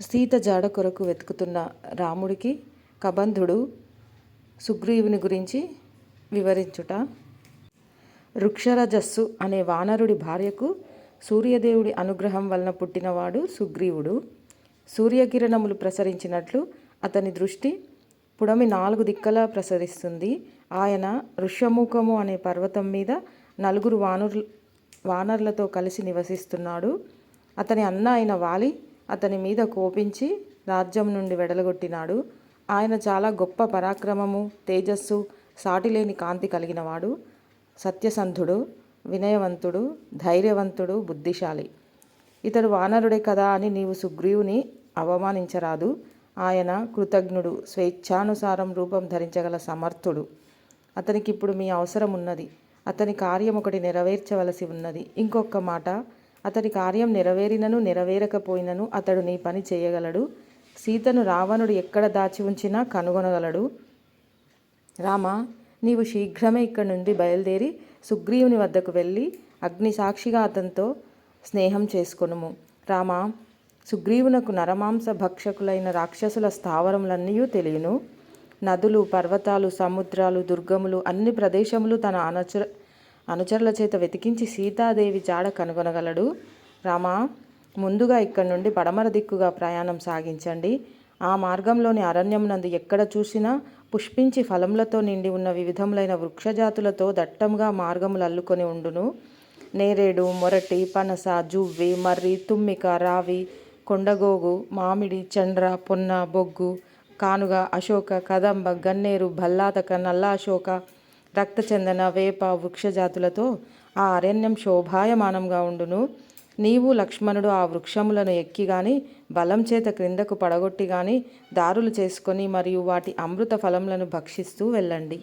సీత జాడ కొరకు వెతుకుతున్న రాముడికి కబంధుడు సుగ్రీవుని గురించి వివరించుట. వృక్షరజస్సు అనే వానరుడి భార్యకు సూర్యదేవుడి అనుగ్రహం వలన పుట్టినవాడు సుగ్రీవుడు. సూర్యకిరణములు ప్రసరించినట్లు అతని దృష్టి పుడమి నాలుగు దిక్కలా ప్రసరిస్తుంది. ఆయన ఋష్యముఖము అనే పర్వతం మీద నలుగురు వానరు వానరులతో కలిసి నివసిస్తున్నాడు. అతని అన్న అయిన వాలి అతని మీద కోపించి రాజ్యం నుండి వెడలగొట్టినాడు. ఆయన చాలా గొప్ప పరాక్రమము తేజస్సు సాటిలేని కాంతి కలిగినవాడు సత్యసంధుడు వినయవంతుడు ధైర్యవంతుడు బుద్ధిశాలి. ఇతడు వానరుడే కదా అని నీవు సుగ్రీవుని అవమానించరాదు. ఆయన కృతజ్ఞుడు స్వేచ్ఛానుసారం రూపం ధరించగల సమర్థుడు. అతనికి ఇప్పుడు మీ అవసరం ఉన్నది అతని కార్యం ఒకటి నెరవేర్చవలసి ఉన్నది. ఇంకొక మాట అతని కార్యం నెరవేరినను నెరవేరకపోయినను అతడు నీ పని చేయగలడు. సీతను రావణుడు ఎక్కడ దాచి ఉంచినా కనుగొనగలడు. రామ నీవు శీఘ్రమే ఇక్కడి నుండి బయలుదేరి సుగ్రీవుని వద్దకు వెళ్ళి అగ్ని సాక్షిగా అతనితో స్నేహం చేసుకొనుము. రామ సుగ్రీవునకు నరమాంస భక్షకులైన రాక్షసుల స్థావరములన్నీ తెలియను. నదులు పర్వతాలు సముద్రాలు దుర్గములు అన్ని ప్రదేశములు తన అనుచర అనుచరుల చేత వెతికించి సీతాదేవి జాడ కనుగొనగలడు. రామా ముందుగా ఇక్కడి నుండి పడమర దిక్కుగా ప్రయాణం సాగించండి. ఆ మార్గంలోని అరణ్యం నందు ఎక్కడ చూసినా పుష్పించి ఫలములతో నిండి ఉన్న వివిధములైన వృక్షజాతులతో దట్టంగా మార్గములు అల్లుకొని ఉండును. నేరేడు మొరటి పనస జువ్వి మర్రి తుమ్మిక రావి కొండగోగు మామిడి చండ్ర పొన్న బొగ్గు కానుగ అశోక కదంబ గన్నేరు భల్లాతక నల్ల అశోక రక్తచందన వేప వృక్షజాతులతో ఆ అరణ్యం శోభాయమానంగా ఉండును. నీవు లక్ష్మణుడు ఆ వృక్షములను ఎక్కి గాని బలం చేత క్రిందకు పడగొట్టి గాని దారులు చేసుకొని మరియు వాటి అమృత ఫలములను భక్షిస్తూ వెళ్ళండి.